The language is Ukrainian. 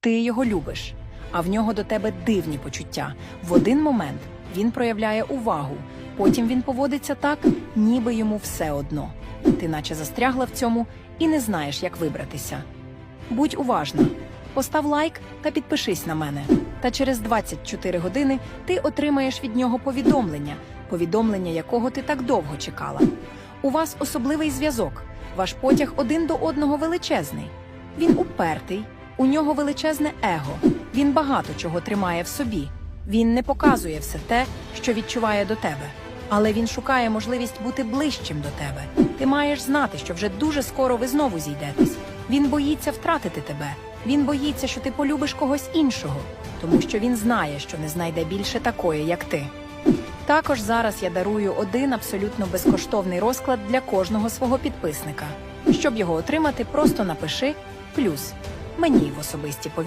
Ти його любиш, а в нього до тебе дивні почуття. В один момент він проявляє увагу, потім він поводиться так, ніби йому все одно. Ти наче застрягла в цьому і не знаєш, як вибратися. Будь уважна, постав лайк та підпишись на мене. Та через 24 години ти отримаєш від нього повідомлення, повідомлення якого ти так довго чекала. У вас особливий зв'язок. Ваш потяг один до одного величезний. Він упертий, у нього величезне его. Він багато чого тримає в собі. Він не показує все те, що відчуває до тебе. Але він шукає можливість бути ближчим до тебе. Ти маєш знати, що вже дуже скоро ви знову зійдетесь. Він боїться втратити тебе. Він боїться, що ти полюбиш когось іншого, тому що він знає, що не знайде більше такої, як ти. Також зараз я дарую один абсолютно безкоштовний розклад для кожного свого підписника. Щоб його отримати, просто напиши плюс мені в особисті повідомлення.